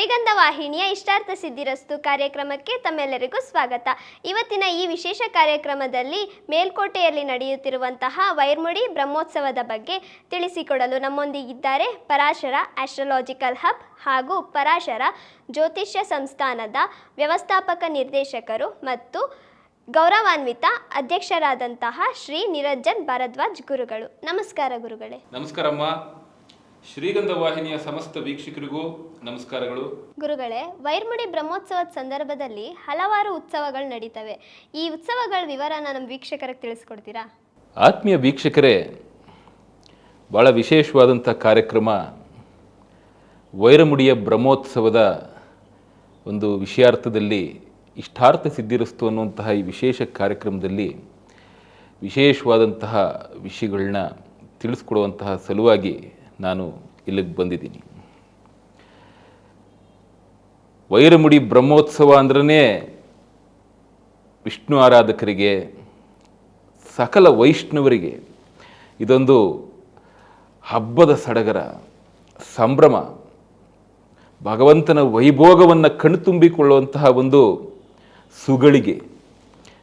ಶ್ರೀಗಂಧ ವಾಹಿನಿಯ ಇಷ್ಟಾರ್ಥ ಸಿದ್ಧಿರಸ್ತು ಕಾರ್ಯಕ್ರಮಕ್ಕೆ ತಮ್ಮೆಲ್ಲರಿಗೂ ಸ್ವಾಗತ. ಇವತ್ತಿನ ಈ ವಿಶೇಷ ಕಾರ್ಯಕ್ರಮದಲ್ಲಿ ಮೇಲ್ಕೋಟೆಯಲ್ಲಿ ನಡೆಯುತ್ತಿರುವಂತಹ ವೈರ್ಮುಡಿ ಬ್ರಹ್ಮೋತ್ಸವದ ಬಗ್ಗೆ ತಿಳಿಸಿಕೊಡಲು ನಮ್ಮೊಂದಿಗಿದ್ದಾರೆ ಪರಾಶರ ಆಸ್ಟ್ರಾಲಾಜಿಕಲ್ ಹಬ್ ಹಾಗೂ ಪರಾಶರ ಜ್ಯೋತಿಷ್ಯ ಸಂಸ್ಥಾನದ ವ್ಯವಸ್ಥಾಪಕ ನಿರ್ದೇಶಕರು ಮತ್ತು ಗೌರವಾನ್ವಿತ ಅಧ್ಯಕ್ಷರಾದಂತಹ ಶ್ರೀ ನಿರಂಜನ್ ಭಾರದ್ವಾಜ್ ಗುರುಗಳು. ನಮಸ್ಕಾರ ಗುರುಗಳೇ. ನಮಸ್ಕಾರಮ್ಮ. ಶ್ರೀಗಂಧ ವಾಹಿನಿಯ ಸಮಸ್ತ ವೀಕ್ಷಕರಿಗೂ ನಮಸ್ಕಾರಗಳು. ಗುರುಗಳೇ ವೈರ್ಮುಡಿ ಬ್ರಹ್ಮೋತ್ಸವದ ಸಂದರ್ಭದಲ್ಲಿ ಹಲವಾರು ಉತ್ಸವಗಳು ನಡೀತವೆ. ಈ ಉತ್ಸವಗಳ ವಿವರನ ನಮ್ಮ ವೀಕ್ಷಕರಿಗೆ ತಿಳಿಸ್ಕೊಡ್ತೀರಾ? ಆತ್ಮೀಯ ವೀಕ್ಷಕರೇ ಭಾಳ ವಿಶೇಷವಾದಂಥ ಕಾರ್ಯಕ್ರಮ ವೈರಮುಡಿಯ ಬ್ರಹ್ಮೋತ್ಸವದ ಒಂದು ವಿಷಯಾರ್ಥದಲ್ಲಿ ಇಷ್ಟಾರ್ಥ ಸಿದ್ಧಿರಸ್ತು ಅನ್ನುವಂತಹ ಈ ವಿಶೇಷ ಕಾರ್ಯಕ್ರಮದಲ್ಲಿ ವಿಶೇಷವಾದಂತಹ ವಿಷಯಗಳನ್ನ ತಿಳಿಸ್ಕೊಡುವಂತಹ ಸಲುವಾಗಿ ನಾನು ಇಲ್ಲಿಗೆ ಬಂದಿದ್ದೀನಿ. ವೈರಮುಡಿ ಬ್ರಹ್ಮೋತ್ಸವ ಅಂದ್ರೇ ವಿಷ್ಣು ಆರಾಧಕರಿಗೆ, ಸಕಲ ವೈಷ್ಣವರಿಗೆ ಇದೊಂದು ಹಬ್ಬದ ಸಡಗರ, ಸಂಭ್ರಮ, ಭಗವಂತನ ವೈಭೋಗವನ್ನು ಕಣ್ತುಂಬಿಕೊಳ್ಳುವಂತಹ ಒಂದು ಸುಗಳಿಗೆ,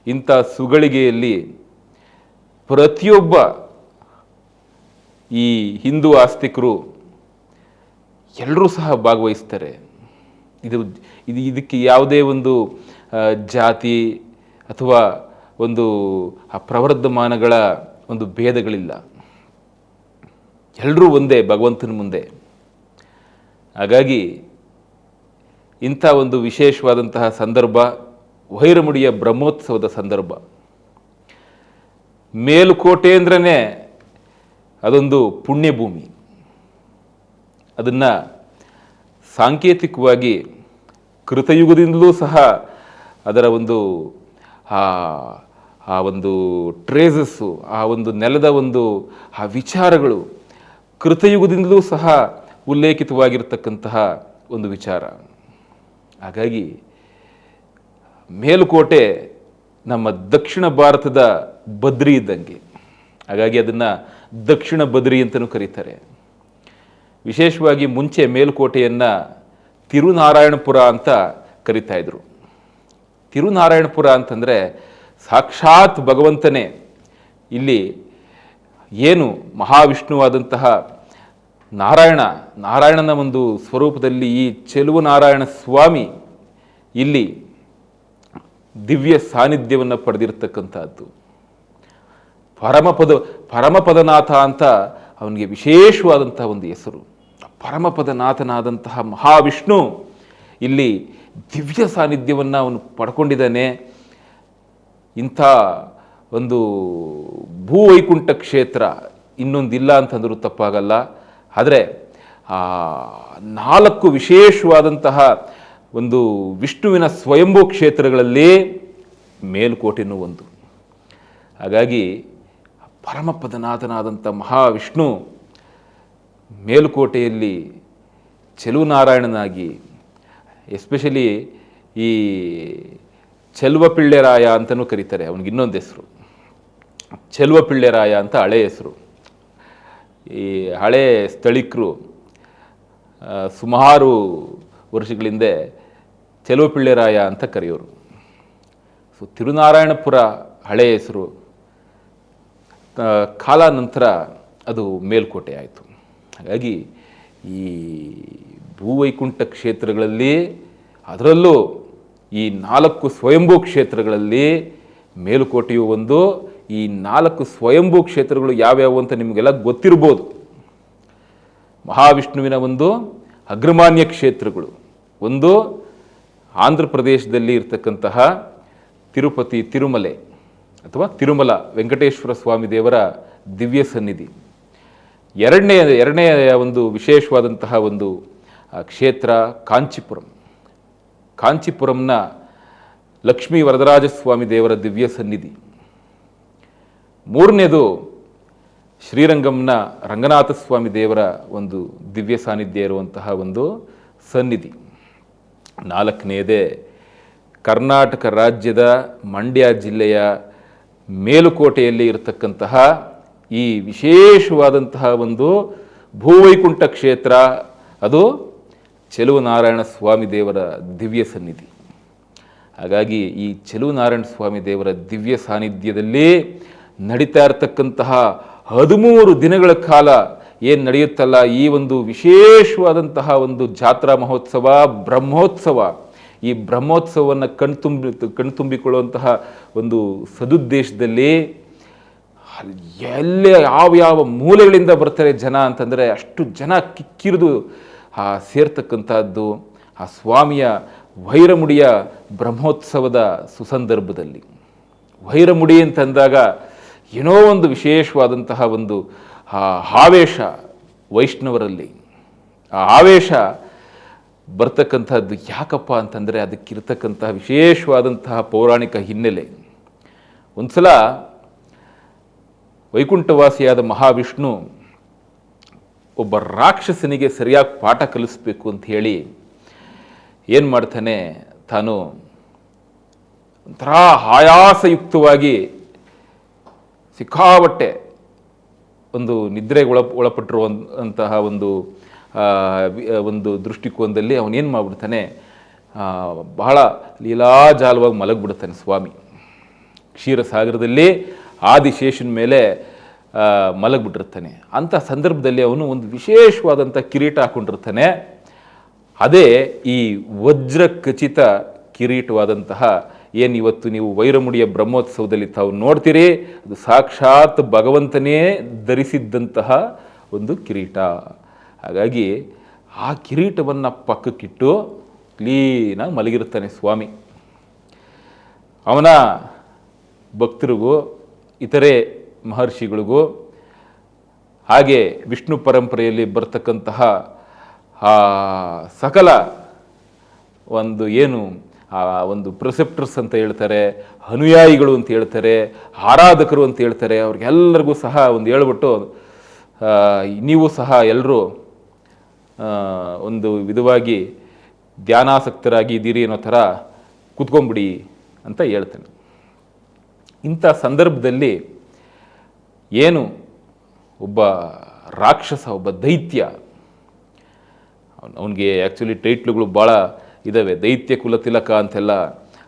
ಇಂಥ ಸುಗಳಿಗೆಯಲ್ಲಿ ಪ್ರತಿಯೊಬ್ಬ ಈ ಹಿಂದೂ ಆಸ್ತಿಕರು ಎಲ್ಲರೂ ಸಹ ಭಾಗವಹಿಸ್ತಾರೆ. ಇದು ಇದು ಇದಕ್ಕೆ ಯಾವುದೇ ಒಂದು ಜಾತಿ ಅಥವಾ ಒಂದು, ಆ, ಪ್ರವರ್ಧಮಾನಗಳ ಒಂದು ಭೇದಗಳಿಲ್ಲ. ಎಲ್ಲರೂ ಒಂದೇ ಭಗವಂತನ ಮುಂದೆ. ಹಾಗಾಗಿ ಇಂಥ ಒಂದು ವಿಶೇಷವಾದಂತಹ ಸಂದರ್ಭ, ವೈರಮುಡಿಯ ಬ್ರಹ್ಮೋತ್ಸವದ ಸಂದರ್ಭ. ಮೇಲುಕೋಟೆ ಅಂದ್ರೇ ಅದೊಂದು ಪುಣ್ಯಭೂಮಿ. ಅದನ್ನು ಸಾಂಕೇತಿಕವಾಗಿ ಕೃತಯುಗದಿಂದಲೂ ಸಹ ಅದರ ಒಂದು, ಆ ಒಂದು ಟ್ರೇಸಸ್ಸು ಆ ಒಂದು ನೆಲದ ಒಂದು, ಆ ವಿಚಾರಗಳು ಕೃತಯುಗದಿಂದಲೂ ಸಹ ಉಲ್ಲೇಖಿತವಾಗಿರತಕ್ಕಂತಹ ಒಂದು ವಿಚಾರ. ಹಾಗಾಗಿ ಮೇಲುಕೋಟೆ ನಮ್ಮ ದಕ್ಷಿಣ ಭಾರತದ ಬದ್ರಿ ಇದ್ದಂಗೆ. ಹಾಗಾಗಿ ಅದನ್ನು ದಕ್ಷಿಣ ಬದ್ರಿ ಅಂತಲೂ ಕರೀತಾರೆ. ವಿಶೇಷವಾಗಿ ಮುಂಚೆ ಮೇಲುಕೋಟೆಯನ್ನು ತಿರುನಾರಾಯಣಪುರ ಅಂತ ಕರಿತಾ ಇದ್ರು. ತಿರುನಾರಾಯಣಪುರ ಅಂತಂದರೆ ಸಾಕ್ಷಾತ್ ಭಗವಂತನೇ. ಇಲ್ಲಿ ಏನು ಮಹಾವಿಷ್ಣುವಾದಂತಹ ನಾರಾಯಣ, ನಾರಾಯಣನ ಒಂದು ಸ್ವರೂಪದಲ್ಲಿ ಈ ಚೆಲುವ ನಾರಾಯಣ ಸ್ವಾಮಿ ಇಲ್ಲಿ ದಿವ್ಯ ಸಾನ್ನಿಧ್ಯವನ್ನು ಪಡೆದಿರತಕ್ಕಂಥದ್ದು ಪರಮಪದ, ಪರಮಪದನಾಥ ಅಂತ ಅವನಿಗೆ ವಿಶೇಷವಾದಂತಹ ಒಂದು ಹೆಸರು. ಪರಮಪದನಾಥನಾದಂತಹ ಮಹಾವಿಷ್ಣು ಇಲ್ಲಿ ದಿವ್ಯ ಸಾನ್ನಿಧ್ಯವನ್ನು ಅವನು ಪಡ್ಕೊಂಡಿದ್ದಾನೆ. ಇಂಥ ಒಂದು ಭೂವೈಕುಂಠ ಕ್ಷೇತ್ರ ಇನ್ನೊಂದಿಲ್ಲ ಅಂತಂದರೂ ತಪ್ಪಾಗಲ್ಲ. ಆದರೆ ನಾಲ್ಕು ವಿಶೇಷವಾದಂತಹ ಒಂದು ವಿಷ್ಣುವಿನ ಸ್ವಯಂಭೂ ಕ್ಷೇತ್ರಗಳಲ್ಲಿ ಮೇಲುಕೋಟೆನೂ ಒಂದು. ಹಾಗಾಗಿ ಪರಮಪದನಾಥನಾದಂಥ ಮಹಾವಿಷ್ಣು ಮೇಲುಕೋಟೆಯಲ್ಲಿ ಚೆಲುವನಾರಾಯಣನಾಗಿ ಎಸ್ಪೆಷಲಿ ಈ ಚೆಲುವಪಿಳ್ಳೆರಾಯ ಅಂತಲೂ ಕರೀತಾರೆ, ಅವನಿಗೆ ಇನ್ನೊಂದು ಹೆಸರು. ಚೆಲುವಪಿಳ್ಳೆರಾಯ ಅಂತ ಹಳೆ ಹೆಸರು. ಈ ಹಳೆ ಸ್ಥಳೀಕರು ಸುಮಾರು ವರ್ಷಗಳಿಂದ ಚೆಲುವಪಿಳ್ಳೆರಾಯ ಅಂತ ಕರೆಯೋರು. ಸೊ ತಿರುನಾರಾಯಣಪುರ ಹಳೆ ಹೆಸರು. ಕಾಲಾನಂತರ ಅದು ಮೇಲ್ಕೋಟೆ ಆಯಿತು. ಹಾಗಾಗಿ ಈ ಭೂವೈಕುಂಠ ಕ್ಷೇತ್ರಗಳಲ್ಲಿ ಅದರಲ್ಲೂ ಈ ನಾಲ್ಕು ಸ್ವಯಂಭೂ ಕ್ಷೇತ್ರಗಳಲ್ಲಿ ಮೇಲುಕೋಟೆಯು ಒಂದು, ಈ ನಾಲ್ಕು ಸ್ವಯಂಭೂ ಕ್ಷೇತ್ರಗಳು ಯಾವ್ಯಾವು ಅಂತ ನಿಮಗೆಲ್ಲ ಗೊತ್ತಿರ್ಬೋದು. ಮಹಾವಿಷ್ಣುವಿನ ಒಂದು, ಅಗ್ರಮಾನ್ಯ ಕ್ಷೇತ್ರಗಳು. ಒಂದು, ಆಂಧ್ರ ಪ್ರದೇಶದಲ್ಲಿ ಇರತಕ್ಕಂತಹ ತಿರುಪತಿ ತಿರುಮಲೆ. ಅಥವಾ ತಿರುಮಲ ವೆಂಕಟೇಶ್ವರ ಸ್ವಾಮಿ ದೇವರ ದಿವ್ಯ ಸನ್ನಿಧಿ. ಎರಡನೇ, ಎರಡನೆಯ ಒಂದು ವಿಶೇಷವಾದಂತಹ ಒಂದು ಕ್ಷೇತ್ರ ಕಾಂಚಿಪುರಂ. ಕಾಂಚಿಪುರಂನ ಲಕ್ಷ್ಮೀ ವರದರಾಜಸ್ವಾಮಿ ದೇವರ ದಿವ್ಯ ಸನ್ನಿಧಿ. ಮೂರನೇದು ಶ್ರೀರಂಗಂನ ರಂಗನಾಥ ಸ್ವಾಮಿ ದೇವರ ಒಂದು ದಿವ್ಯ ಸಾನ್ನಿಧ್ಯ ಇರುವಂತಹ ಒಂದು ಸನ್ನಿಧಿ. ನಾಲ್ಕನೆಯದೇ ಕರ್ನಾಟಕ ರಾಜ್ಯದ ಮಂಡ್ಯ ಜಿಲ್ಲೆಯ ಮೇಲುಕೋಟೆಯಲ್ಲಿ ಇರತಕ್ಕಂತಹ ಈ ವಿಶೇಷವಾದಂತಹ ಒಂದು ಭೂವೈಕುಂಠ ಕ್ಷೇತ್ರ, ಅದು ಚೆಲುವನಾರಾಯಣ ಸ್ವಾಮಿ ದೇವರ ದಿವ್ಯ ಸನ್ನಿಧಿ. ಹಾಗಾಗಿ ಈ ಚೆಲುವನಾರಾಯಣ ಸ್ವಾಮಿ ದೇವರ ದಿವ್ಯ ಸಾನ್ನಿಧ್ಯದಲ್ಲಿ ನಡೀತಾ ಇರತಕ್ಕಂತಹ ಹದಿಮೂರು ದಿನಗಳ ಕಾಲ ಏನು ನಡೆಯುತ್ತಲ್ಲ, ಈ ಒಂದು ವಿಶೇಷವಾದಂತಹ ಒಂದು ಜಾತ್ರಾ ಮಹೋತ್ಸವ, ಬ್ರಹ್ಮೋತ್ಸವ. ಈ ಬ್ರಹ್ಮೋತ್ಸವವನ್ನು ಕಣ್ತುಂಬಿ, ಕಣ್ತುಂಬಿಕೊಳ್ಳುವಂತಹ ಒಂದು ಸದುದ್ದೇಶದಲ್ಲಿ ಎಲ್ಲ ಯಾವ ಯಾವ ಮೂಲೆಗಳಿಂದ ಬರ್ತಾರೆ ಜನ ಅಂತಂದರೆ ಅಷ್ಟು ಜನ ಕಿಕ್ಕಿರಿದು ಆ ಸೇರ್ತಕ್ಕಂಥದ್ದು, ಆ ಸ್ವಾಮಿಯ ವೈರಮುಡಿಯ ಬ್ರಹ್ಮೋತ್ಸವದ ಸುಸಂದರ್ಭದಲ್ಲಿ. ವೈರಮುಡಿ ಅಂತಂದಾಗ ಏನೋ ಒಂದು ವಿಶೇಷವಾದಂತಹ ಒಂದು, ಆ, ಆವೇಶ ವೈಷ್ಣವರಲ್ಲಿ. ಆ ಆವೇಶ ಬರ್ತಕ್ಕಂಥದ್ದು ಯಾಕಪ್ಪ ಅಂತಂದರೆ ಅದಕ್ಕಿರ್ತಕ್ಕಂತಹ ವಿಶೇಷವಾದಂತಹ ಪೌರಾಣಿಕ ಹಿನ್ನೆಲೆ. ಒಂದು ಸಲ ವೈಕುಂಠವಾಸಿಯಾದ ಮಹಾವಿಷ್ಣು ಒಬ್ಬ ರಾಕ್ಷಸನಿಗೆ ಸರಿಯಾಗಿ ಪಾಠ ಕಲಿಸ್ಬೇಕು ಅಂತ ಹೇಳಿ ಏನು ಮಾಡ್ತಾನೆ? ತಾನು ಒಂಥರ ಆಯಾಸಯುಕ್ತವಾಗಿ ಸಿಕ್ಕಾಬಟ್ಟೆ ಒಂದು ನಿದ್ರೆಗೆ ಒಳ ಒಳಪಟ್ಟಿರುವಂತಹ ಒಂದು ಒಂದು ದೃಷ್ಟಿಕೋನದಲ್ಲಿ ಅವನೇನು ಮಾಡಿಬಿಡ್ತಾನೆ? ಬಹಳ ಲೀಲಾಜಾಲವಾಗಿ ಮಲಗಿಬಿಡ್ತಾನೆ ಸ್ವಾಮಿ. ಕ್ಷೀರಸಾಗರದಲ್ಲಿ ಆದಿಶೇಷನ ಮೇಲೆ ಮಲಗಿಬಿಟ್ಟಿರ್ತಾನೆ. ಅಂಥ ಸಂದರ್ಭದಲ್ಲಿ ಅವನು ಒಂದು ವಿಶೇಷವಾದಂಥ ಕಿರೀಟ ಹಾಕೊಂಡಿರ್ತಾನೆ. ಅದೇ ಈ ವಜ್ರ ಖಚಿತ ಕಿರೀಟವಾದಂತಹ ಏನು ಇವತ್ತು ನೀವು ವೈರಮುಡಿಯ ಬ್ರಹ್ಮೋತ್ಸವದಲ್ಲಿ ತಾವು ನೋಡ್ತೀರಿ? ಅದು ಸಾಕ್ಷಾತ್ ಭಗವಂತನೇ ಧರಿಸಿದ್ದಂತಹ ಒಂದು ಕಿರೀಟ. ಹಾಗಾಗಿ ಆ ಕಿರೀಟವನ್ನು ಪಕ್ಕಕ್ಕಿಟ್ಟು ಕ್ಲೀನಾಗಿ ಮಲಗಿರ್ತಾನೆ ಸ್ವಾಮಿ. ಅವನ ಭಕ್ತರಿಗೂ, ಇತರೆ ಮಹರ್ಷಿಗಳಿಗೂ, ಹಾಗೆ ವಿಷ್ಣು ಪರಂಪರೆಯಲ್ಲಿ ಬರ್ತಕ್ಕಂತಹ ಆ ಸಕಲ ಒಂದು ಏನು, ಆ ಒಂದು ಪ್ರಿಸೆಪ್ಟರ್ಸ್ ಅಂತ ಹೇಳ್ತಾರೆ, ಅನುಯಾಯಿಗಳು ಅಂತ ಹೇಳ್ತಾರೆ, ಆರಾಧಕರು ಅಂತ ಹೇಳ್ತಾರೆ, ಅವ್ರಿಗೆಲ್ಲರಿಗೂ ಸಹ ಒಂದು ಹೇಳ್ಬಿಟ್ಟು ನೀವು ಸಹ ಎಲ್ಲರೂ ಒಂದು ವಿಧವಾಗಿ ಧ್ಯಾನಾಸಕ್ತರಾಗಿ ಇದ್ದೀರಿ ಅನ್ನೋ ಥರ ಕೂತ್ಕೊಂಬಿಡಿ ಅಂತ ಹೇಳ್ತೇನೆ. ಇಂಥ ಸಂದರ್ಭದಲ್ಲಿ ಏನು ಒಬ್ಬ ರಾಕ್ಷಸ, ಒಬ್ಬ ದೈತ್ಯ ಅವನಿಗೆ ಆ್ಯಕ್ಚುಲಿ ಟೈಟ್ಲುಗಳು ಭಾಳ ಇದ್ದಾವೆ ದೈತ್ಯ ಕುಲತಿಲಕ ಅಂತೆಲ್ಲ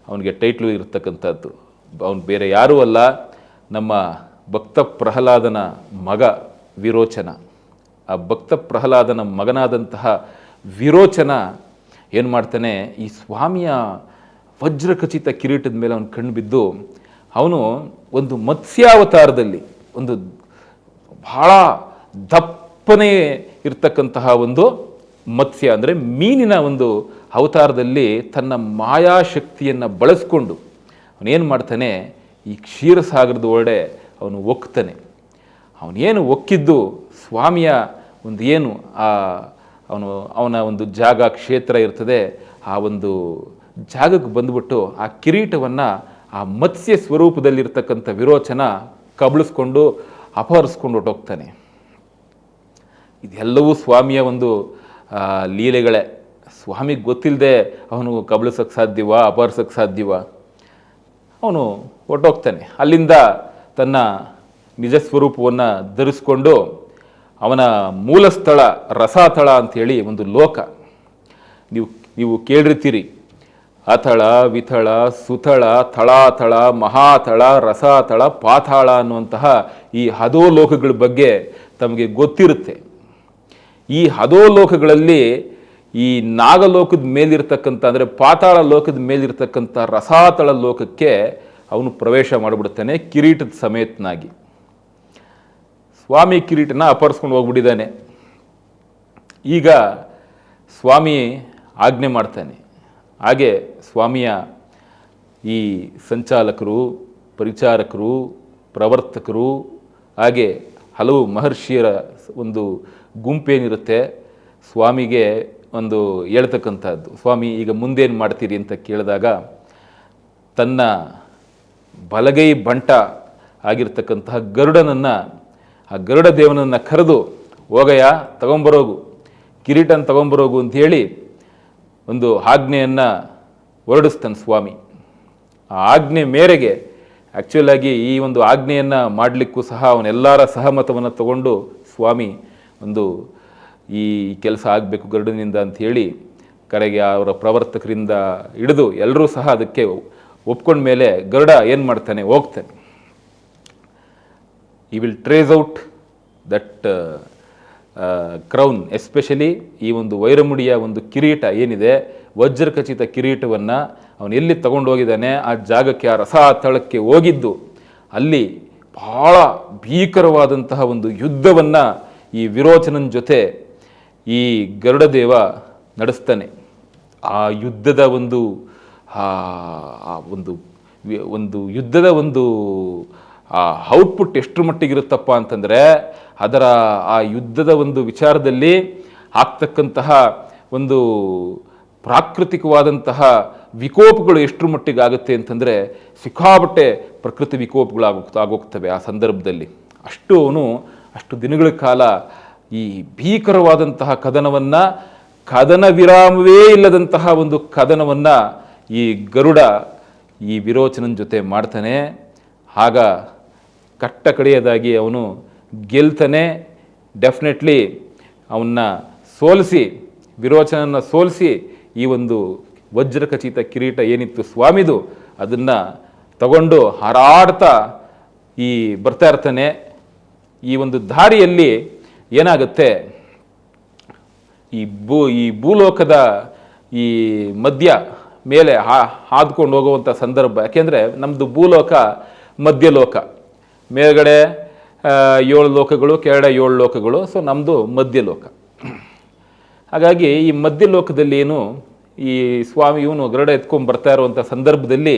ಅವನಿಗೆ ಟೈಟ್ಲು ಇರತಕ್ಕಂಥದ್ದು. ಅವನು ಬೇರೆ ಯಾರೂ ಅಲ್ಲ. ನಮ್ಮ ಭಕ್ತ ಪ್ರಹ್ಲಾದನ ಮಗ ವಿರೋಚನ. ಆ ಭಕ್ತ ಪ್ರಹ್ಲಾದನ ಮಗನಾದಂತಹ ವಿರೋಚನ ಏನು ಮಾಡ್ತಾನೆ? ಈ ಸ್ವಾಮಿಯ ವಜ್ರಖಚಿತ ಕಿರೀಟದ ಮೇಲೆ ಅವನು ಕಣ್ಣು ಬಿದ್ದು ಅವನು ಒಂದು ಮತ್ಸ್ಯಾವತಾರದಲ್ಲಿ ಒಂದು ಬಹಳ ದಪ್ಪನೆ ಇರ್ತಕ್ಕಂತಹ ಒಂದು ಮತ್ಸ್ಯ, ಅಂದರೆ ಮೀನಿನ ಒಂದು ಅವತಾರದಲ್ಲಿ ತನ್ನ ಮಾಯಾಶಕ್ತಿಯನ್ನು ಬಳಸ್ಕೊಂಡು ಅವನೇನು ಮಾಡ್ತಾನೆ? ಈ ಕ್ಷೀರಸಾಗರದ ಒಳಗಡೆ ಅವನು ಒಕ್ತಾನೆ. ಅವನೇನು ಒಕ್ಕಿದ್ದು? ಸ್ವಾಮಿಯ ಒಂದು ಏನು ಆ ಅವನು, ಅವನ ಒಂದು ಜಾಗ, ಕ್ಷೇತ್ರ ಇರ್ತದೆ, ಆ ಒಂದು ಜಾಗಕ್ಕೆ ಬಂದ್ಬಿಟ್ಟು ಆ ಕಿರೀಟವನ್ನು ಆ ಮತ್ಸ್ಯ ಸ್ವರೂಪದಲ್ಲಿರ್ತಕ್ಕಂಥ ವಿರೋಚನ ಕಬಳಿಸ್ಕೊಂಡು ಅಪಹರಿಸ್ಕೊಂಡು ಹೊರಟೋಗ್ತಾನೆ. ಇದೆಲ್ಲವೂ ಸ್ವಾಮಿಯ ಒಂದು ಲೀಲೆಗಳೇ. ಸ್ವಾಮಿಗೆ ಗೊತ್ತಿಲ್ಲದೆ ಅವನು ಕಬಳಿಸೋಕ್ಕೆ ಸಾಧ್ಯವ ಅಪಹರಿಸೋಕ್ಕೆ ಸಾಧ್ಯವ? ಅವನು ಹೊರಟೋಗ್ತಾನೆ. ಅಲ್ಲಿಂದ ತನ್ನ ನಿಜ ಸ್ವರೂಪವನ್ನು ಧರಿಸ್ಕೊಂಡು ಅವನ ಮೂಲ ಸ್ಥಳ ರಸಾತಳ ಅಂಥೇಳಿ ಒಂದು ಲೋಕ. ನೀವು ನೀವು ಕೇಳಿರ್ತೀರಿ. ಅಥಳ, ವಿಥಳ, ಸುಥಳ, ಥಳಾಥಳ, ಮಹಾಥಳ ರಸಾತಳ ಪಾತಾಳ ಅನ್ನುವಂತಹ ಈ ಹದೋಲೋಕಗಳ ಬಗ್ಗೆ ತಮಗೆ ಗೊತ್ತಿರುತ್ತೆ. ಈ ಹದೋಲೋಕಗಳಲ್ಲಿ ಈ ನಾಗಲೋಕದ ಮೇಲಿರ್ತಕ್ಕಂಥ, ಅಂದರೆ ಪಾತಾಳ ಲೋಕದ ಮೇಲಿರ್ತಕ್ಕಂಥ ರಸಾತಳ ಲೋಕಕ್ಕೆ ಅವನು ಪ್ರವೇಶ ಮಾಡಿಬಿಡ್ತಾನೆ ಕಿರೀಟದ ಸಮೇತನಾಗಿ. ಸ್ವಾಮಿ ಕಿರೀಟನ ಅಪಹರಿಸ್ಕೊಂಡು ಹೋಗ್ಬಿಟ್ಟಿದ್ದಾನೆ. ಈಗ ಸ್ವಾಮಿ ಆಜ್ಞೆ ಮಾಡ್ತಾನೆ. ಹಾಗೆ ಸ್ವಾಮಿಯ ಈ ಸಂಚಾಲಕರು, ಪರಿಚಾರಕರು, ಪ್ರವರ್ತಕರು, ಹಾಗೆ ಹಲವು ಮಹರ್ಷಿಯರ ಒಂದು ಗುಂಪೇನಿರುತ್ತೆ. ಸ್ವಾಮಿಗೆ ಒಂದು ಹೇಳ್ತಕ್ಕಂಥದ್ದು, ಸ್ವಾಮಿ, ಈಗ ಮುಂದೇನು ಮಾಡ್ತೀರಿ? ಅಂತ ಕೇಳಿದಾಗ, ತನ್ನ ಬಲಗೈ ಬಂಟ ಆಗಿರ್ತಕ್ಕಂತಹ ಗರುಡನನ್ನು ಆ ಗರುಡ ದೇವನನ್ನು ಕರೆದು, ಹೋಗಯ್ಯ, ತಗೊಂಬರೋಗು, ಕಿರೀಟನ ತಗೊಂಬರೋಗು ಹೇಳಿ ಒಂದು ಆಜ್ಞೆಯನ್ನು ಹೊರಡಿಸ್ತಾನೆ ಸ್ವಾಮಿ. ಆ ಆಜ್ಞೆ ಮೇರೆಗೆ ಆ್ಯಕ್ಚುಲಾಗಿ ಈ ಒಂದು ಆಜ್ಞೆಯನ್ನು ಮಾಡಲಿಕ್ಕೂ ಸಹ ಅವನೆಲ್ಲರ ಸಹಮತವನ್ನು ತಗೊಂಡು ಸ್ವಾಮಿ ಒಂದು ಈ ಕೆಲಸ ಆಗಬೇಕು ಗರುಡನಿಂದ ಅಂಥೇಳಿ ಕರೆಗೆ ಅವರ ಪ್ರವರ್ತಕರಿಂದ ಹಿಡಿದು ಎಲ್ಲರೂ ಸಹ ಅದಕ್ಕೆ ಒಪ್ಕೊಂಡ ಮೇಲೆ ಗರುಡ ಏನು ಮಾಡ್ತಾನೆ, ಹೋಗ್ತಾನೆ. He will trace out that crown especially ಈ ಒಂದು ವೈರಮುಡಿಯ ಒಂದು ಕಿರೀಟ ಏನಿದೆ, ವಜ್ರಖಚಿತ ಕಿರೀಟವನ್ನು ಅವನು ಎಲ್ಲಿ ತಗೊಂಡೋಗಿದ್ದಾನೆ, ಆ ಜಾಗಕ್ಕೆ, ಆ ರಸಾತಳಕ್ಕೆ ಹೋಗಿದ್ದು, ಅಲ್ಲಿ ಬಹಳ ಭೀಕರವಾದಂತಹ ಒಂದು ಯುದ್ಧವನ್ನು ಈ ವಿರೋಚನನ ಜೊತೆ ಈ ಗರುಡದೇವ ನಡೆಸ್ತಾನೆ. ಆ ಯುದ್ಧದ ಒಂದು ಒಂದು ಒಂದು ಯುದ್ಧದ ಒಂದು ಆ ಔಟ್ಪುಟ್ ಎಷ್ಟು ಮಟ್ಟಿಗಿರುತ್ತಪ್ಪ ಅಂತಂದರೆ ಅದರ ಆ ಯುದ್ಧದ ಒಂದು ವಿಚಾರದಲ್ಲಿ ಆಗ್ತಕ್ಕಂತಹ ಒಂದು ಪ್ರಾಕೃತಿಕವಾದಂತಹ ವಿಕೋಪಗಳು ಎಷ್ಟರ ಮಟ್ಟಿಗೆ ಆಗುತ್ತೆ ಅಂತಂದರೆ ಸಿಕ್ಕಾಬಟ್ಟೆ ಪ್ರಕೃತಿ ವಿಕೋಪಗಳು ಆಗೋಗ್ ಆಗೋಗ್ತವೆ ಆ ಸಂದರ್ಭದಲ್ಲಿ. ಅಷ್ಟು ಅವನು ಅಷ್ಟು ದಿನಗಳ ಕಾಲ ಈ ಭೀಕರವಾದಂತಹ ಕದನವನ್ನು ಕದನ ವಿರಾಮವೇ ಇಲ್ಲದಂತಹ ಒಂದು ಕದನವನ್ನು ಈ ಗರುಡ ಈ ವಿರೋಚನನ ಜೊತೆ ಮಾಡ್ತಾನೆ. ಆಗ ಕಟ್ಟ ಕಡೆಯದಾಗಿ ಅವನು ಗೆಲ್ತಾನೆ. ಡೆಫಿನೆಟ್ಲಿ ಅವನ್ನ ಸೋಲಿಸಿ ವಿರೋಚನನ ಸೋಲಿಸಿ ಈ ಒಂದು ವಜ್ರಖಚಿತ ಕಿರೀಟ ಏನಿತ್ತು ಸ್ವಾಮಿದು, ಅದನ್ನು ತಗೊಂಡು ಹಾರಾಡ್ತಾ ಈ ಬರ್ತಾ ಇರ್ತಾನೆ. ಈ ಒಂದು ದಾರಿಯಲ್ಲಿ ಏನಾಗುತ್ತೆ? ಈ ಭೂ, ಈ ಭೂಲೋಕದ ಈ ಮಧ್ಯ ಮೇಲೆ ಹಾ, ಹಾದ್ಕೊಂಡು ಹೋಗುವಂಥ ಸಂದರ್ಭ. ಯಾಕೆಂದರೆ ನಮ್ಮದು ಭೂಲೋಕ ಮಧ್ಯಲೋಕ. ಮೇಲ್ಗಡೆ ಏಳು ಲೋಕಗಳು, ಕೆಳಗಡೆ ಏಳು ಲೋಕಗಳು ಸೊ ನಮ್ಮದು ಮಧ್ಯಲೋಕ ಹಾಗಾಗಿ ಈ ಮಧ್ಯ ಲೋಕದಲ್ಲಿ ಏನು, ಈ ಸ್ವಾಮಿ ಇವನು ಗರುಡ ಎತ್ಕೊಂಡು ಬರ್ತಾ ಇರುವಂಥ ಸಂದರ್ಭದಲ್ಲಿ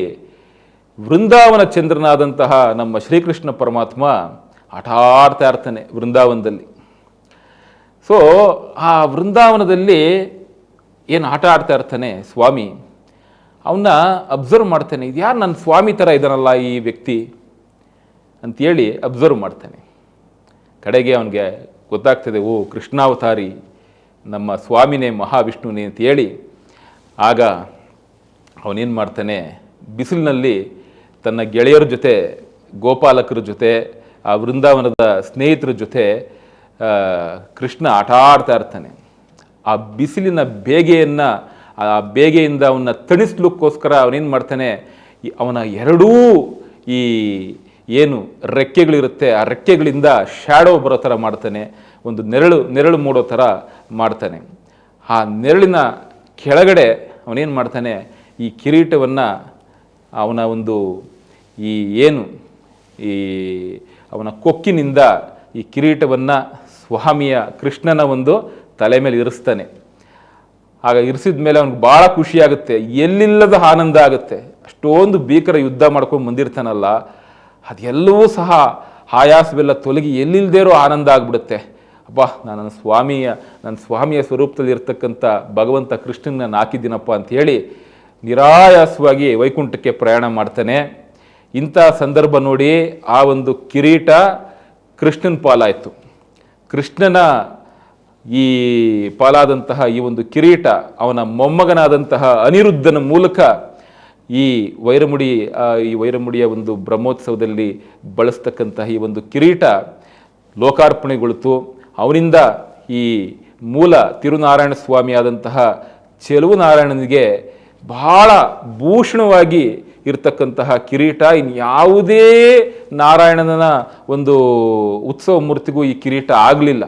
ವೃಂದಾವನ ಚಂದ್ರನಾದಂತಹ ನಮ್ಮ ಶ್ರೀಕೃಷ್ಣ ಪರಮಾತ್ಮ ಆಟ ಆಡ್ತಾ ಇರ್ತಾನೆ ವೃಂದಾವನದಲ್ಲಿ. ಸೊ ಆ ವೃಂದಾವನದಲ್ಲಿ ಏನು ಆಟ ಆಡ್ತಾ ಇರ್ತಾನೆ ಸ್ವಾಮಿ? ಅವನ್ನ ಅಬ್ಸರ್ವ್ ಮಾಡ್ತಾನೆ ಇದು ಯಾರು ನನ್ನ ಸ್ವಾಮಿ ಥರ ಇದ್ದಾನಲ್ಲ ಈ ವ್ಯಕ್ತಿ? ಅಂತೇಳಿ ಅಬ್ಸರ್ವ್ ಮಾಡ್ತಾನೆ. ಕಡೆಗೆ ಅವನಿಗೆ ಗೊತ್ತಾಗ್ತದೆ, ಓ, ಕೃಷ್ಣಾವತಾರಿ, ನಮ್ಮ ಸ್ವಾಮಿನೇ ಮಹಾವಿಷ್ಣುನೇ ಅಂತೇಳಿ. ಆಗ ಅವನೇನು ಮಾಡ್ತಾನೆ, ಬಿಸಿಲಿನಲ್ಲಿ ತನ್ನ ಗೆಳೆಯರ ಜೊತೆ, ಗೋಪಾಲಕರ ಜೊತೆ, ಆ ವೃಂದಾವನದ ಸ್ನೇಹಿತರ ಜೊತೆ ಕೃಷ್ಣ ಆಟ ಆಡ್ತಾ ಇರ್ತಾನೆ. ಆ ಬಿಸಿಲಿನ ಬೇಗೆಯನ್ನು, ಆ ಬೇಗೆಯಿಂದ ಅವನ್ನ ತಣಿಸ್ಲಿಕ್ಕೋಸ್ಕರ ಅವನೇನು ಮಾಡ್ತಾನೆ ಅವನ ಎರಡೂ ಈ ಏನು ರೆಕ್ಕೆಗಳಿರುತ್ತೆ, ಆ ರೆಕ್ಕೆಗಳಿಂದ ಶ್ಯಾಡೋ ಬರೋ ಥರ ಮಾಡ್ತಾನೆ, ಒಂದು ನೆರಳು ನೆರಳು ಮೂಡೋ ಥರ ಮಾಡ್ತಾನೆ. ಆ ನೆರಳಿನ ಕೆಳಗಡೆ ಅವನೇನು ಮಾಡ್ತಾನೆ, ಈ ಕಿರೀಟವನ್ನು ಅವನ ಒಂದು ಈ ಏನು, ಈ ಅವನ ಕೊಕ್ಕಿನಿಂದ ಈ ಕಿರೀಟವನ್ನು ಸ್ವಾಮಿಯ ಕೃಷ್ಣನ ಒಂದು ತಲೆ ಮೇಲೆ ಇರಿಸ್ತಾನೆ. ಆಗ ಇರಿಸಿದ ಮೇಲೆ ಅವನಿಗೆ ಭಾಳ ಖುಷಿಯಾಗುತ್ತೆ. ಎಲ್ಲಿಲ್ಲದ ಆನಂದ ಆಗುತ್ತೆ. ಅಷ್ಟೊಂದು ಭೀಕರ ಯುದ್ಧ ಮಾಡ್ಕೊಂಡು ಬಂದಿರ್ತಾನಲ್ಲ ಅದೆಲ್ಲವೂ ಸಹ ಆಯಾಸವೆಲ್ಲ ತೊಲಗಿ ಎಲ್ಲಿಲ್ದೇರೋ ಆನಂದ ಆಗ್ಬಿಡುತ್ತೆ. ಅಬ್ಬಾ, ನಾನು ನನ್ನ ಸ್ವಾಮಿಯ ನನ್ನ ಸ್ವಾಮಿಯ ಸ್ವರೂಪದಲ್ಲಿ ಇರ್ತಕ್ಕಂಥ ಭಗವಂತ ಕೃಷ್ಣನ ಅಂತ ಹೇಳಿ ನಿರಾಯಾಸವಾಗಿ ವೈಕುಂಠಕ್ಕೆ ಪ್ರಯಾಣ ಮಾಡ್ತಾನೆ. ಇಂಥ ಸಂದರ್ಭ ನೋಡಿ ಆ ಒಂದು ಕಿರೀಟ ಕೃಷ್ಣನ ಪಾಲಾಯಿತು. ಕೃಷ್ಣನ ಈ ಪಾಲಾದಂತಹ ಈ ಒಂದು ಕಿರೀಟ ಅವನ ಮೊಮ್ಮಗನಾದಂತಹ ಅನಿರುದ್ಧನ ಮೂಲಕ ಈ ವೈರಮುಡಿ ಈ ವೈರಮುಡಿಯ ಒಂದು ಬ್ರಹ್ಮೋತ್ಸವದಲ್ಲಿ ಬಳಸ್ತಕ್ಕಂತಹ ಈ ಒಂದು ಕಿರೀಟ ಲೋಕಾರ್ಪಣೆಗೊಳಿತು. ಅವನಿಂದ ಈ ಮೂಲ ತಿರುನಾರಾಯಣ ಸ್ವಾಮಿಯಾದಂತಹ ಚೆಲುವು ನಾರಾಯಣನಿಗೆ ಬಹಳ ಭೂಷಣವಾಗಿ ಇರತಕ್ಕಂತಹ ಕಿರೀಟ. ಇನ್ಯಾವುದೇ ನಾರಾಯಣನ ಒಂದು ಉತ್ಸವ ಮೂರ್ತಿಗೂ ಈ ಕಿರೀಟ ಆಗಲಿಲ್ಲ.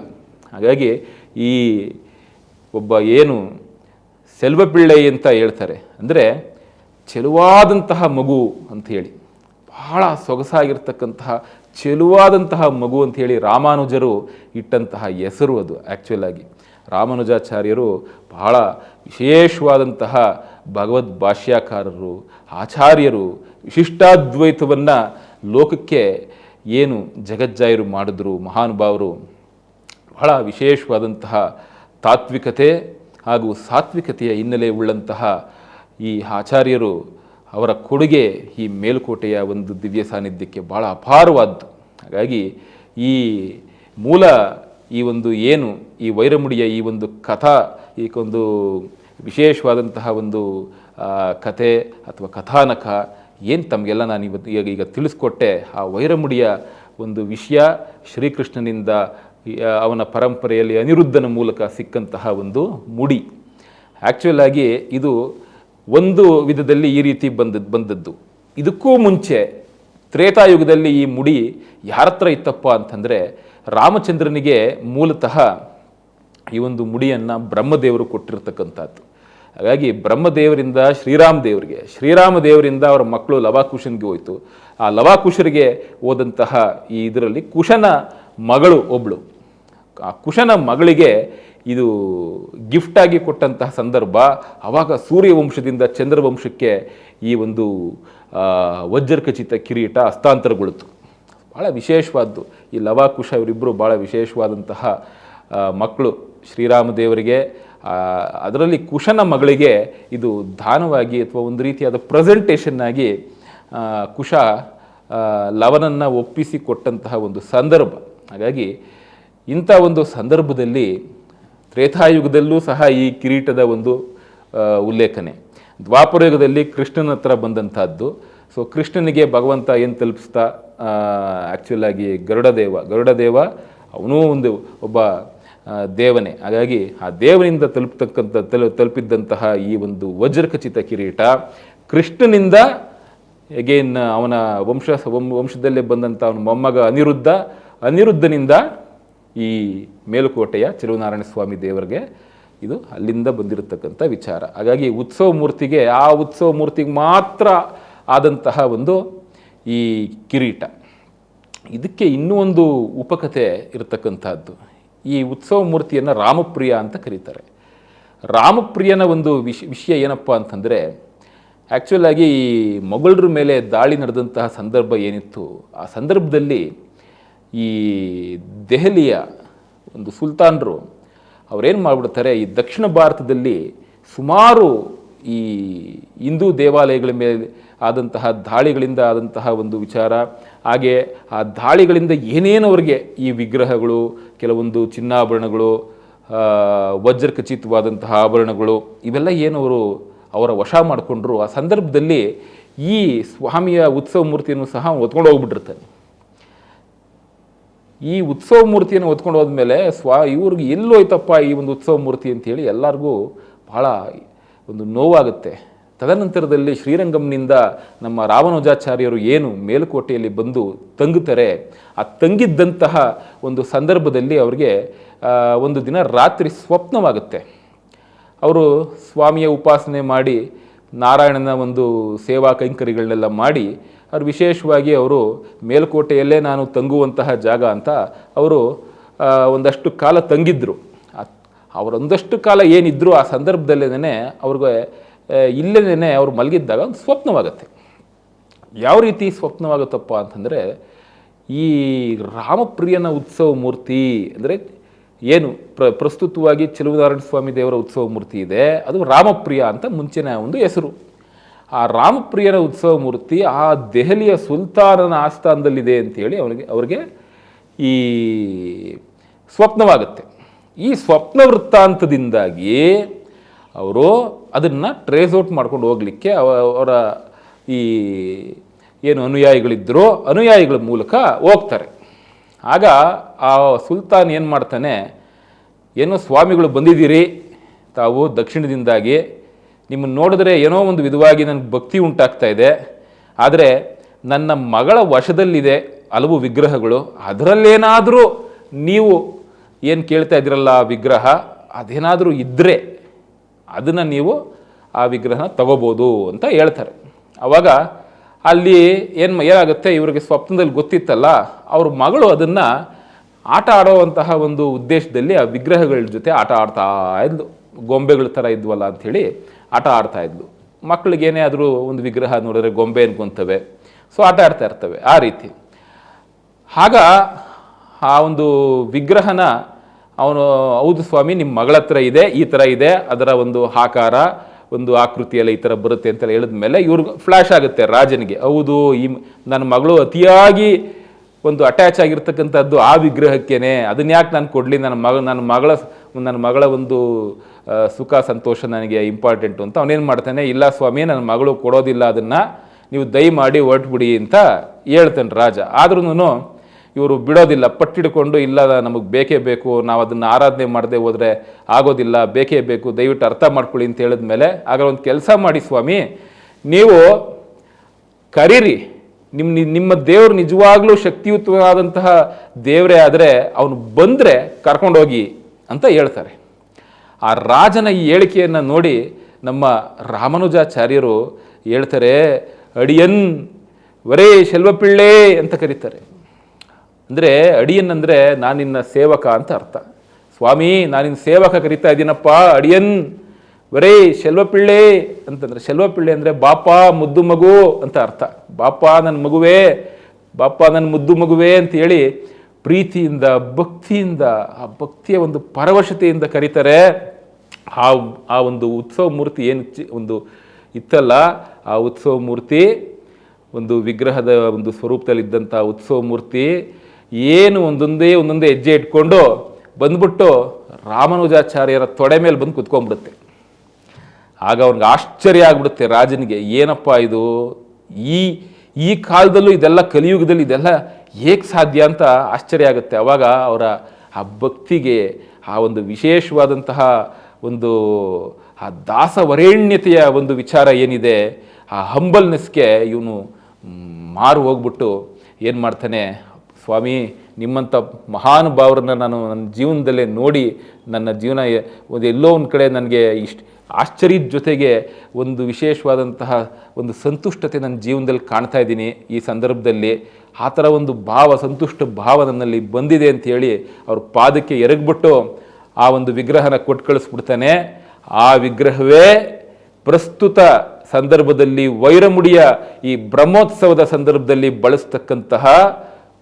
ಹಾಗಾಗಿ ಈ ಒಬ್ಬ ಏನು ಸೆಲ್ವಪಿಳ್ಳೆ ಅಂತ ಹೇಳ್ತಾರೆ. ಅಂದರೆ ಚೆಲುವಾದಂತಹ ಮಗು ಹೇಳಿ. ಬಹಳ ಸೊಗಸಾಗಿರ್ತಕ್ಕಂತಹ ಚೆಲುವಾದಂತಹ ಮಗು ಅಂತ ಹೇಳಿ ರಾಮಾನುಜರು ಇಟ್ಟಂತಹ ಹೆಸರು ಅದು ಆ್ಯಕ್ಚುಲಾಗಿ ರಾಮಾನುಜಾಚಾರ್ಯರು ಬಹಳ ವಿಶೇಷವಾದಂತಹ ಭಗವದ್ ಭಾಷ್ಯಾಕಾರರು, ಆಚಾರ್ಯರು ವಿಶಿಷ್ಟಾದ್ವೈತವನ್ನು ಲೋಕಕ್ಕೆ ಏನು ಜಗಜ್ಜಾಯರು ಮಾಡಿದ್ರು, ಮಹಾನುಭಾವರು. ಬಹಳ ವಿಶೇಷವಾದಂತಹ ತಾತ್ವಿಕತೆ ಹಾಗೂ ಸಾತ್ವಿಕತೆಯ ಹಿನ್ನೆಲೆ ಉಳ್ಳಂತಹ ಈ ಆಚಾರ್ಯರು ಅವರ ಕೊಡುಗೆ ಈ ಮೇಲುಕೋಟೆಯ ಒಂದು ದಿವ್ಯ ಸಾನ್ನಿಧ್ಯಕ್ಕೆ ಭಾಳ ಅಪಾರವಾದ್ದು. ಹಾಗಾಗಿ ಈ ಮೂಲ ಈ ಒಂದು ಏನು, ಈ ವೈರಮುಡಿಯ ಈ ಒಂದು ಕಥಾ, ಈ ಒಂದು ವಿಶೇಷವಾದಂತಹ ಒಂದು ಕತೆ ಅಥವಾ ಕಥಾನಕ ಏನು ತಮಗೆಲ್ಲ ನಾನು ಇವತ್ತು ಈಗ ಈಗ ತಿಳಿಸ್ಕೊಟ್ಟೆ, ಆ ವೈರಮುಡಿಯ ಒಂದು ವಿಷಯ ಶ್ರೀಕೃಷ್ಣನಿಂದ ಅವನ ಪರಂಪರೆಯಲ್ಲಿ ಅನಿರುದ್ಧನ ಮೂಲಕ ಸಿಕ್ಕಂತಹ ಒಂದು ಮುಡಿ. ಆ್ಯಕ್ಚುಲಾಗಿ ಇದು ಒಂದು ವಿಧದಲ್ಲಿ ಈ ರೀತಿ ಬಂದದ್ದು ಬಂದದ್ದು. ಇದಕ್ಕೂ ಮುಂಚೆ ತ್ರೇತಾಯುಗದಲ್ಲಿ ಈ ಮುಡಿ ಯಾರ ಹತ್ರ ಇತ್ತಪ್ಪ ಅಂತಂದರೆ ರಾಮಚಂದ್ರನಿಗೆ ಮೂಲತಃ ಈ ಒಂದು ಮುಡಿಯನ್ನು ಬ್ರಹ್ಮದೇವರು ಕೊಟ್ಟಿರ್ತಕ್ಕಂಥದ್ದು. ಹಾಗಾಗಿ ಬ್ರಹ್ಮದೇವರಿಂದ ಶ್ರೀರಾಮ ದೇವರಿಗೆ, ಶ್ರೀರಾಮ ದೇವರಿಂದ ಅವರ ಮಕ್ಕಳು ಲವಾಕುಶನ್ಗೆ ಹೋಯಿತು. ಆ ಲವಾಕುಶರಿಗೆ ಹೋದಂತಹ ಈ ಇದರಲ್ಲಿ ಕುಶನ ಮಗಳು ಒಬ್ಳು. ಆ ಕುಶನ ಮಗಳಿಗೆ ಇದು ಗಿಫ್ಟಾಗಿ ಕೊಟ್ಟಂತಹ ಸಂದರ್ಭ ಆವಾಗ ಸೂರ್ಯವಂಶದಿಂದ ಚಂದ್ರವಂಶಕ್ಕೆ ಈ ಒಂದು ವಜ್ರ ವಜ್ರಖಚಿತ ಕಿರೀಟ ಹಸ್ತಾಂತರಗೊಳ್ತು ಭಾಳ ವಿಶೇಷವಾದ್ದು. ಈ ಲವಾಕುಶ ಇವರಿಬ್ಬರು ಭಾಳ ವಿಶೇಷವಾದಂತಹ ಮಕ್ಕಳು ಶ್ರೀರಾಮ ದೇವರಿಗೆ ಅದರಲ್ಲಿ ಕುಶನ ಮಗಳಿಗೆ ಇದು ದಾನವಾಗಿ ಅಥವಾ ಒಂದು ರೀತಿಯಾದ ಪ್ರೆಸೆಂಟೇಷನ್ನಾಗಿ ಕುಶ ಲವನನ್ನು ಒಪ್ಪಿಸಿ ಕೊಟ್ಟಂತಹ ಒಂದು ಸಂದರ್ಭ. ಹಾಗಾಗಿ ಇಂಥ ಒಂದು ಸಂದರ್ಭದಲ್ಲಿ ತ್ರೇತಾಯುಗದಲ್ಲೂ ಸಹ ಈ ಕಿರೀಟದ ಒಂದು ಉಲ್ಲೇಖನೆ. ದ್ವಾಪರಯುಗದಲ್ಲಿ ಕೃಷ್ಣನ ಹತ್ರ ಬಂದಂಥದ್ದು. ಸೊ ಕೃಷ್ಣನಿಗೆ ಭಗವಂತ ಏನು ತಲುಪಿಸ್ತಾ ಆ್ಯಕ್ಚುಲಾಗಿ ಗರುಡದೇವ. ಗರುಡದೇವ ಅವನೂ ಒಂದು ಒಬ್ಬ ದೇವನೇ. ಹಾಗಾಗಿ ಆ ದೇವನಿಂದ ತಲುಪ್ತಕ್ಕಂಥ, ತಲು, ತಲುಪಿದ್ದಂತಹ ಈ ಒಂದು ವಜ್ರಖಚಿತ ಕಿರೀಟ ಕೃಷ್ಣನಿಂದ ಎಗೇನ್ ಅವನ ವಂಶ- ವಂಶದಲ್ಲೇ ಬಂದಂಥ ಅವನ ಮೊಮ್ಮಗ ಅನಿರುದ್ಧ, ಅನಿರುದ್ಧನಿಂದ ಈ ಮೇಲುಕೋಟೆಯ ಚಿರುನಾರಾಯಣ ಸ್ವಾಮಿ ದೇವರಿಗೆ ಇದು ಅಲ್ಲಿಂದ ಬಂದಿರತಕ್ಕಂಥ ವಿಚಾರ. ಹಾಗಾಗಿ ಉತ್ಸವ ಮೂರ್ತಿಗೆ ಆ ಉತ್ಸವ ಮೂರ್ತಿಗೆ ಮಾತ್ರ ಆದಂತಹ ಒಂದು ಈ ಕಿರೀಟ. ಇದಕ್ಕೆ ಇನ್ನೂ ಒಂದು ಉಪಕಥೆ ಇರತಕ್ಕಂಥದ್ದು. ಈ ಉತ್ಸವ ಮೂರ್ತಿಯನ್ನು ರಾಮಪ್ರಿಯ ಅಂತ ಕರೀತಾರೆ. ರಾಮಪ್ರಿಯನ ಒಂದು ವಿಷ, ವಿಷಯ ಏನಪ್ಪ ಅಂತಂದರೆ ಆ್ಯಕ್ಚುಲಾಗಿ ಈ ಮೊಘಲರ ಮೇಲೆ ದಾಳಿ ನಡೆದಂತಹ ಸಂದರ್ಭ ಏನಿತ್ತು, ಆ ಸಂದರ್ಭದಲ್ಲಿ ಈ ದೆಹಲಿಯ ಒಂದು ಸುಲ್ತಾನರು ಅವರೇನು ಮಾಡಿಬಿಡ್ತಾರೆ, ಈ ದಕ್ಷಿಣ ಭಾರತದಲ್ಲಿ ಸುಮಾರು ಈ ಹಿಂದೂ ದೇವಾಲಯಗಳ ಮೇಲೆ ಆದಂತಹ ದಾಳಿಗಳಿಂದ ಆದಂತಹ ಒಂದು ವಿಚಾರ. ಹಾಗೆ ಆ ದಾಳಿಗಳಿಂದ ಏನೇನು ಅವರಿಗೆ ಈ ವಿಗ್ರಹಗಳು, ಕೆಲವೊಂದು ಚಿನ್ನಾಭರಣಗಳು ವಜ್ರ ವಜ್ರಖಚಿತವಾದಂತಹ ಆಭರಣಗಳು, ಇವೆಲ್ಲ ಏನು ಅವರು ಅವರ ವಶ ಮಾಡಿಕೊಂಡ್ರು. ಆ ಸಂದರ್ಭದಲ್ಲಿ ಈ ಸ್ವಾಮಿಯ ಉತ್ಸವ ಮೂರ್ತಿಯನ್ನು ಸಹ ಹೊತ್ಕೊಂಡು ಹೋಗ್ಬಿಟ್ಟಿರ್ತಾನೆ ಈ ಉತ್ಸವ ಮೂರ್ತಿಯನ್ನು ಹೊತ್ಕೊಂಡು ಹೋದ್ಮೇಲೆ ಸ್ವ, ಇವ್ರಿಗೆ ಎಲ್ಲೋಯ್ತಪ್ಪ ಈ ಒಂದು ಉತ್ಸವ ಮೂರ್ತಿ ಅಂತೇಳಿ ಎಲ್ಲರಿಗೂ ಬಹಳ ಒಂದು ನೋವಾಗುತ್ತೆ. ತದನಂತರದಲ್ಲಿ ಶ್ರೀರಂಗಂನಿಂದ ನಮ್ಮ ರಾವಣೋಜಾಚಾರ್ಯರು ಏನು ಮೇಲುಕೋಟೆಯಲ್ಲಿ ಬಂದು ತಂಗುತ್ತಾರೆ, ಆ ತಂಗಿದ್ದಂತಹ ಒಂದು ಸಂದರ್ಭದಲ್ಲಿ ಅವರಿಗೆ ಒಂದು ದಿನ ರಾತ್ರಿ ಸ್ವಪ್ನವಾಗುತ್ತೆ. ಅವರು ಸ್ವಾಮಿಯ ಉಪಾಸನೆ ಮಾಡಿ ನಾರಾಯಣನ ಒಂದು ಸೇವಾ ಕೈಂಕರ್ಯಗಳನ್ನೆಲ್ಲ ಮಾಡಿ ಅವರು ವಿಶೇಷವಾಗಿ ಅವರು ಮೇಲ್ಕೋಟೆಯಲ್ಲೇ ನಾನು ತಂಗುವಂತಹ ಜಾಗ ಅಂತ ಅವರು ಒಂದಷ್ಟು ಕಾಲ ತಂಗಿದ್ರು. ಅವರೊಂದಷ್ಟು ಕಾಲ ಏನಿದ್ರು ಆ ಸಂದರ್ಭದಲ್ಲೇನೆ ಅವ್ರಿಗೆ ಇಲ್ಲೇನೆ ಅವ್ರು ಮಲಗಿದ್ದಾಗ ಒಂದು ಸ್ವಪ್ನವಾಗುತ್ತೆ. ಯಾವ ರೀತಿ ಸ್ವಪ್ನವಾಗುತ್ತಪ್ಪ ಅಂತಂದರೆ, ಈ ರಾಮಪ್ರಿಯನ ಉತ್ಸವ ಮೂರ್ತಿ ಅಂದರೆ ಏನು ಪ್ರ, ಪ್ರಸ್ತುತವಾಗಿ ಚೆಲುವನಾರಾಯಣ ಸ್ವಾಮಿ ದೇವರ ಉತ್ಸವ ಮೂರ್ತಿ ಇದೆ, ಅದು ರಾಮಪ್ರಿಯ ಅಂತ ಮುಂಚಿನ ಒಂದು ಹೆಸರು. ಆ ರಾಮಪ್ರಿಯನ ಉತ್ಸವ ಮೂರ್ತಿ ಆ ದೆಹಲಿಯ ಸುಲ್ತಾನನ ಆಸ್ಥಾನದಲ್ಲಿದೆ ಅಂಥೇಳಿ ಅವನಿಗೆ, ಅವರಿಗೆ ಈ ಸ್ವಪ್ನವಾಗುತ್ತೆ. ಈ ಸ್ವಪ್ನ ವೃತ್ತಾಂತದಿಂದಾಗಿ ಅವರು ಅದನ್ನು ಟ್ರೇಸ್ ಔಟ್ ಮಾಡ್ಕೊಂಡು ಹೋಗಲಿಕ್ಕೆ ಅವರ ಈ ಏನು ಅನುಯಾಯಿಗಳಿದ್ದರೋ ಅನುಯಾಯಿಗಳ ಮೂಲಕ ಹೋಗ್ತಾರೆ. ಆಗ ಆ ಸುಲ್ತಾನ್ ಏನು ಮಾಡ್ತಾನೆ, ಏನೋ ಸ್ವಾಮಿಗಳು ಬಂದಿದ್ದೀರಿ? ತಾವು ದಕ್ಷಿಣದಿಂದಾಗಿ ನಿಮ್ಮನ್ನು ನೋಡಿದ್ರೆ ಏನೋ ಒಂದು ವಿಧವಾಗಿ ನನಗೆ ಭಕ್ತಿ ಉಂಟಾಗ್ತಾ ಇದೆ. ಆದರೆ ನನ್ನ ಮಗಳ ವಶದಲ್ಲಿದೆ ಹಲವು ವಿಗ್ರಹಗಳು. ಅದರಲ್ಲೇನಾದರೂ ನೀವು ಏನು ಕೇಳ್ತಾ ಇದ್ದೀರಲ್ಲ ಆ ವಿಗ್ರಹ? ಅದೇನಾದರೂ ಇದ್ದರೆ ಅದನ್ನು ನೀವು ಆ ವಿಗ್ರಹನ ತಗೋಬೋದು ಅಂತ ಹೇಳ್ತಾರೆ. ಆವಾಗ ಅಲ್ಲಿ ಏನು ಏನಾಗುತ್ತೆ? ಇವರಿಗೆ ಸ್ವಪ್ನದಲ್ಲಿ ಗೊತ್ತಿತ್ತಲ್ಲ, ಅವ್ರ ಮಗಳು ಅದನ್ನು ಆಟ ಆಡೋವಂತಹ ಒಂದು ಉದ್ದೇಶದಲ್ಲಿ ಆ ವಿಗ್ರಹಗಳ ಜೊತೆ ಆಟ ಆಡ್ತಾ ಇದ್ದು ಗೊಂಬೆಗಳ ಥರ ಇದ್ವಲ್ಲ ಅಂಥೇಳಿ ಆಟ ಆಡ್ತಾ ಇದ್ಲು. ಆದರೂ ಒಂದು ವಿಗ್ರಹ ನೋಡಿದ್ರೆ ಗೊಂಬೆ ಅನ್ಕೊಂತವೆ ಸೊ ಆಟ ಆಡ್ತಾ ಇರ್ತವೆ ಆ ರೀತಿ. ಆಗ ಆ ಒಂದು ವಿಗ್ರಹನ ಅವನು, ಹೌದು ಸ್ವಾಮಿ, ನಿಮ್ಮ ಮಗಳ ಹತ್ರ ಇದೆ, ಈ ಥರ ಇದೆ, ಅದರ ಒಂದು ಆಕಾರ, ಒಂದು ಆಕೃತಿಯೆಲ್ಲ ಈ ಥರ ಬರುತ್ತೆ ಅಂತೆಲ್ಲ ಹೇಳಿದ ಮೇಲೆ ಇವ್ರಿಗೆ ಫ್ಲ್ಯಾಶ್ ಆಗುತ್ತೆ ರಾಜನಿಗೆ. ಹೌದು, ಈ ನನ್ನ ಮಗಳು ಅತಿಯಾಗಿ ಒಂದು ಅಟ್ಯಾಚ್ ಆಗಿರ್ತಕ್ಕಂಥದ್ದು ಆ ವಿಗ್ರಹಕ್ಕೇನೆ. ಅದನ್ನ ಯಾಕೆ ನಾನು ಕೊಡಲಿ, ನನ್ನ ಮಗ, ನನ್ನ ಮಗಳ ನನ್ನ ಮಗಳ ಒಂದು ಸುಖ, ಸಂತೋಷ ನನಗೆ ಇಂಪಾರ್ಟೆಂಟು ಅಂತ ಅವನೇನು ಮಾಡ್ತಾನೆ, ಇಲ್ಲ ಸ್ವಾಮಿ, ನನ್ನ ಮಗಳು ಕೊಡೋದಿಲ್ಲ, ಅದನ್ನು ನೀವು ದಯಮಾಡಿ ಹೊರಟ್ಬಿಡಿ ಅಂತ ಹೇಳ್ತಾನೆ ರಾಜ. ಆದ್ರೂ ಇವರು ಬಿಡೋದಿಲ್ಲ, ಪಟ್ಟಿಡ್ಕೊಂಡು, ಇಲ್ಲ, ನಮಗೆ ಬೇಕೇ ಬೇಕು, ನಾವು ಅದನ್ನು ಆರಾಧನೆ ಮಾಡದೆ ಹೋದರೆ ಆಗೋದಿಲ್ಲ, ಬೇಕೇ ಬೇಕು, ದಯವಿಟ್ಟು ಅರ್ಥ ಮಾಡ್ಕೊಳ್ಳಿ ಅಂತ ಹೇಳಿದ ಮೇಲೆ ಆಗ ಒಂದು ಕೆಲಸ ಮಾಡಿ ಸ್ವಾಮಿ, ನೀವು ಕರೀರಿ. ನಿಮ್ಮ ನಿಮ್ಮ ದೇವರು ನಿಜವಾಗ್ಲೂ ಶಕ್ತಿಯುತವಾದಂತಹ ದೇವರೇ ಆದರೆ ಅವನು ಬಂದರೆ ಕರ್ಕೊಂಡೋಗಿ ಅಂತ ಹೇಳ್ತಾರೆ. ಆ ರಾಜನ ಈ ಹೇಳಿಕೆಯನ್ನು ನೋಡಿ ನಮ್ಮ ರಾಮಾನುಜಾಚಾರ್ಯರು ಹೇಳ್ತಾರೆ, ಅಡಿಯನ್ ವರೇ ಶೆಲ್ವಪಿಳ್ಳೆ ಅಂತ ಕರೀತಾರೆ. ಅಂದರೆ ಅಡಿಯನ್ ಅಂದರೆ ನಾನಿನ್ನ ನಿನ್ನ ಸೇವಕ ಅಂತ ಅರ್ಥ. ಸ್ವಾಮಿ ನಾನಿನ್ನ ನಿನ್ನ ಸೇವಕ ಕರಿತಾ ಇದ್ದೀನಪ್ಪ, ಅಡಿಯನ್ ವರೇ ಶೆಲ್ವಪಿಳ್ಳೆ ಅಂತಂದ್ರೆ, ಶೆಲ್ವಪಿಳ್ಳೆ ಅಂದರೆ ಬಾಪ ಮುದ್ದು ಮಗು ಅಂತ ಅರ್ಥ. ಬಾಪ ನನ್ನ ಮಗುವೇ, ಬಾಪ ನನ್ನ ಮುದ್ದು ಮಗುವೇ ಅಂತ ಹೇಳಿ ಪ್ರೀತಿಯಿಂದ, ಭಕ್ತಿಯಿಂದ, ಆ ಭಕ್ತಿಯ ಒಂದು ಪರವಶತೆಯಿಂದ ಕರೀತಾರೆ. ಆ ಆ ಒಂದು ಉತ್ಸವ ಮೂರ್ತಿ ಏನು ಒಂದು ಇತ್ತಲ್ಲ, ಆ ಉತ್ಸವ ಮೂರ್ತಿ, ಒಂದು ವಿಗ್ರಹದ ಒಂದು ಸ್ವರೂಪದಲ್ಲಿದ್ದಂಥ ಉತ್ಸವ ಮೂರ್ತಿ, ಏನು ಒಂದೊಂದೇ ಒಂದೊಂದೇ ಹೆಜ್ಜೆ ಇಟ್ಕೊಂಡು ಬಂದ್ಬಿಟ್ಟು ರಾಮಾನುಜಾಚಾರ್ಯರ ತೊಡೆ ಮೇಲೆ ಬಂದು ಕುತ್ಕೊಂಡ್ಬಿಡುತ್ತೆ. ಆಗ ಅವ್ನಿಗೆ ಆಶ್ಚರ್ಯ ಆಗ್ಬಿಡುತ್ತೆ ರಾಜನಿಗೆ, ಏನಪ್ಪ ಇದು? ಈ ಈ ಕಾಲದಲ್ಲೂ ಇದೆಲ್ಲ ಕಲಿಯುಗದಲ್ಲಿ ಇದೆಲ್ಲ ಹೇಗೆ ಸಾಧ್ಯ ಅಂತ ಆಶ್ಚರ್ಯ ಆಗುತ್ತೆ. ಅವಾಗ ಅವರ ಆ ಭಕ್ತಿಗೆ, ಆ ಒಂದು ವಿಶೇಷವಾದಂತಹ ಒಂದು, ಆ ದಾಸವರೇಣ್ಯತೆಯ ಒಂದು ವಿಚಾರ ಏನಿದೆ, ಆ ಹಂಬಲ್ನೆಸ್ಗೆ ಇವನು ಮಾರು ಹೋಗ್ಬಿಟ್ಟು ಏನು ಮಾಡ್ತಾನೆ, ಸ್ವಾಮಿ, ನಿಮ್ಮಂಥ ಮಹಾನುಭಾವರನ್ನ ನಾನು ನನ್ನ ಜೀವನದಲ್ಲೇ ನೋಡಿ ನನ್ನ ಜೀವನ, ಒಂದು ಎಲ್ಲೋ ಒಂದು ಕಡೆ ನನಗೆ ಇಷ್ಟು ಆಶ್ಚರ್ಯದ ಜೊತೆಗೆ ಒಂದು ವಿಶೇಷವಾದಂತಹ ಒಂದು ಸಂತುಷ್ಟತೆ ನನ್ನ ಜೀವನದಲ್ಲಿ ಕಾಣ್ತಾ ಇದ್ದೀನಿ ಈ ಸಂದರ್ಭದಲ್ಲಿ. ಆ ಥರ ಒಂದು ಭಾವ, ಸಂತುಷ್ಟ ಭಾವ ನನ್ನಲ್ಲಿ ಬಂದಿದೆ ಅಂತ ಹೇಳಿ ಅವ್ರ ಪಾದಕ್ಕೆ ಎರಗ್ಬಿಟ್ಟು ಆ ಒಂದು ವಿಗ್ರಹನ ಕೊಟ್ಟು ಕಳಿಸ್ಬಿಡ್ತಾನೆ. ಆ ವಿಗ್ರಹವೇ ಪ್ರಸ್ತುತ ಸಂದರ್ಭದಲ್ಲಿ ವೈರಮುಡಿಯ ಈ ಬ್ರಹ್ಮೋತ್ಸವದ ಸಂದರ್ಭದಲ್ಲಿ ಬಳಸ್ತಕ್ಕಂತಹ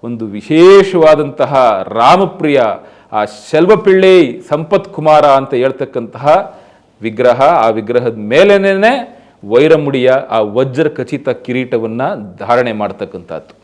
ಒಂದು ವಿಶೇಷವಾದಂತಹ ರಾಮಪ್ರಿಯ ಆ ಶೆಲ್ವಪಿಳ್ಳೈ ಸಂಪತ್ ಕುಮಾರ ಅಂತ ಹೇಳ್ತಕ್ಕಂತಹ ವಿಗ್ರಹ ಆ ವಿಗ್ರಹದ ಮೇಲೇನೆ ವೈರಮುಡಿಯ ಆ ವಜ್ರ ಖಚಿತ ಕಿರೀಟವನ್ನು ಧಾರಣೆ ಮಾಡ್ತಕ್ಕಂಥದ್ದು.